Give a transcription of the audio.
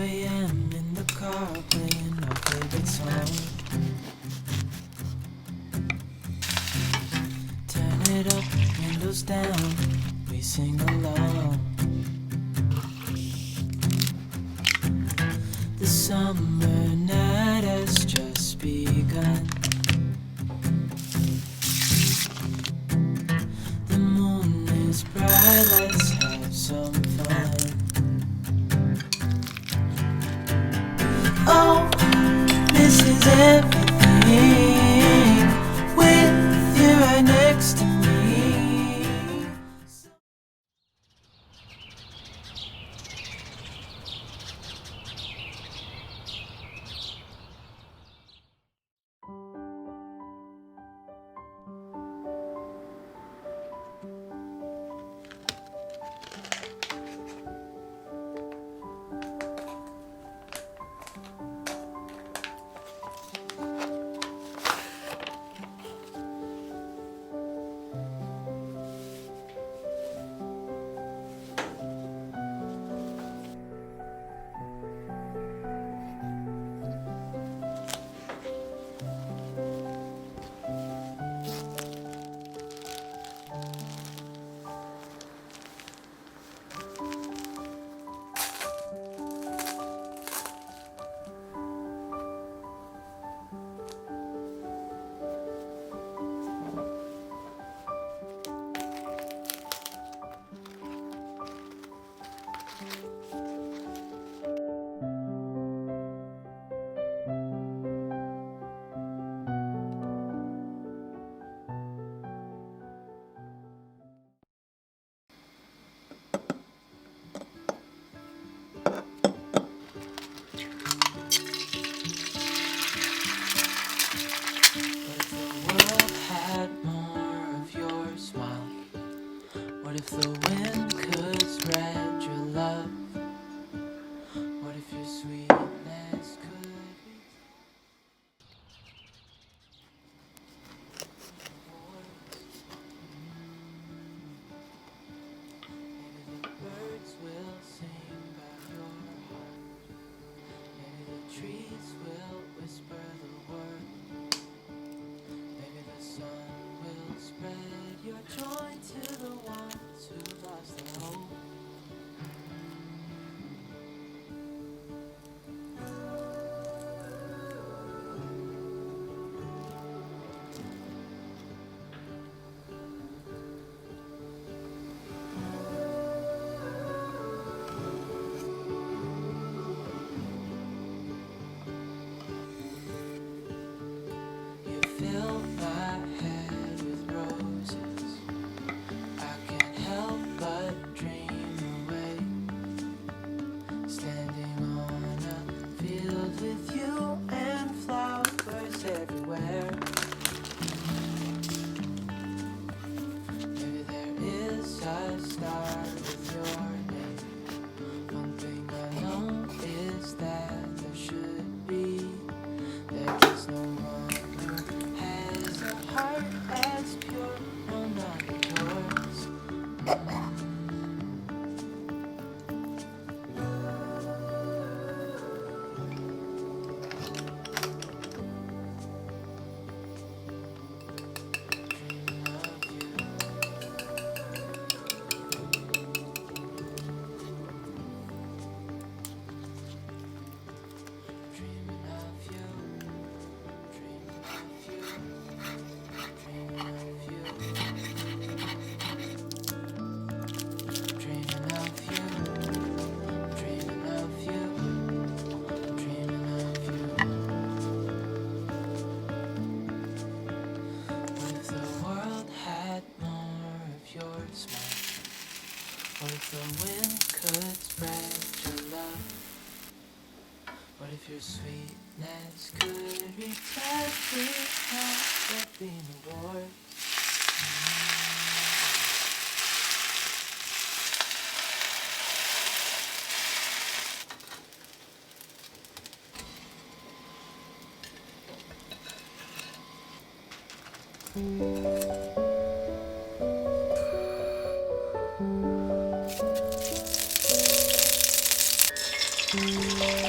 a.m. in the car playing my favorite song. Turn it up, windows down, we sing along. The summer. the wind could spread your love, what if your sweetness could Maybe the birds will sing by your heart. Maybe the trees will whisper. What if your sweetness could be to that been war? Thank